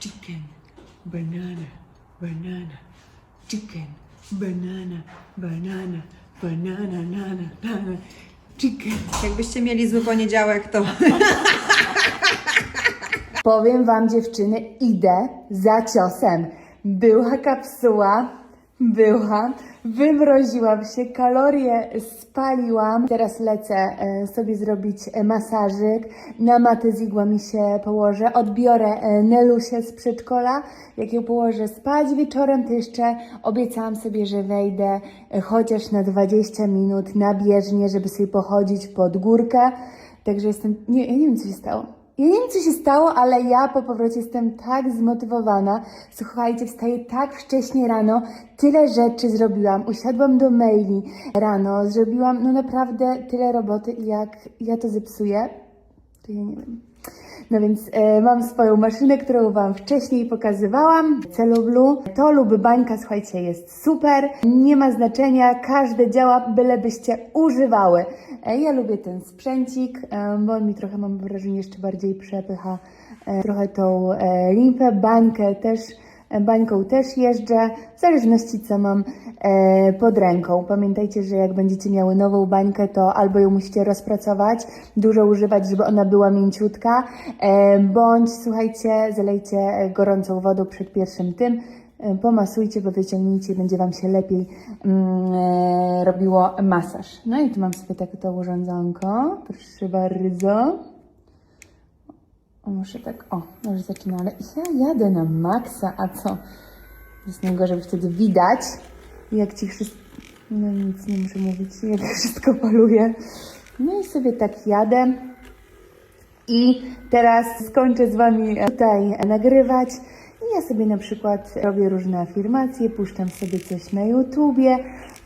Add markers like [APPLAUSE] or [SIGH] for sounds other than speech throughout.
Chicken, banana, banana, chicken, banana, banana, banana, nana, nana, Jakbyście mieli zły poniedziałek, to [LAUGHS] Powiem wam dziewczyny, idę za ciosem. Była kapsuła, była, wymroziłam się, kalorie spaliłam. Teraz lecę e, sobie zrobić e, masażyk. Na matę z igłami się położę. Odbiorę e, Nelusię z przedszkola. Jak ją położę spać wieczorem, to jeszcze obiecałam sobie, że wejdę chociaż na 20 minut na bieżnię, żeby sobie pochodzić pod górkę. Także jestem, nie, ja nie wiem co się stało. Nie wiem, co się stało, ale ja po powrocie jestem tak zmotywowana. Słuchajcie, wstaję tak wcześnie rano, tyle rzeczy zrobiłam. Usiadłam do maili rano, zrobiłam no naprawdę tyle roboty i jak ja to zepsuję, to ja nie wiem. No więc e, mam swoją maszynę, którą Wam wcześniej pokazywałam. Celublu. To lub bańka, słuchajcie, jest super. Nie ma znaczenia, każde działa, bylebyście używały. E, ja lubię ten sprzęcik, e, bo on mi trochę, mam wrażenie, jeszcze bardziej przepycha e, trochę tą e, limfę. Bańkę też Bańką też jeżdżę, w zależności co mam e, pod ręką. Pamiętajcie, że jak będziecie miały nową bańkę, to albo ją musicie rozpracować, dużo używać, żeby ona była mięciutka, e, bądź słuchajcie, zalejcie gorącą wodą przed pierwszym tym, e, pomasujcie, bo wyciągnijcie będzie Wam się lepiej mm, robiło masaż. No i tu mam sobie takie to urządzonko, proszę bardzo. Muszę tak, o, już zaczyna, ale ja jadę na maksa, a co? Jest najgorzej, wtedy widać, jak ci wszystko, no nic nie muszę mówić, jak [LAUGHS] wszystko paluje. No i sobie tak jadę. I teraz skończę z Wami tutaj nagrywać. I ja sobie na przykład robię różne afirmacje, puszczam sobie coś na YouTubie,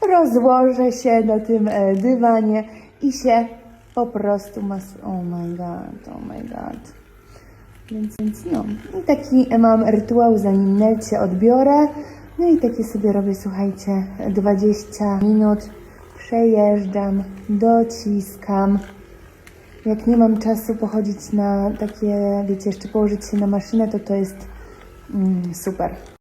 rozłożę się na tym e, dywanie i się po prostu mas... Oh my god, oh my god. Więc, więc no, i taki mam rytuał, zanim Nel odbiorę. No i takie sobie robię, słuchajcie, 20 minut. Przejeżdżam, dociskam. Jak nie mam czasu pochodzić na takie, wiecie, jeszcze położyć się na maszynę, to to jest mm, super.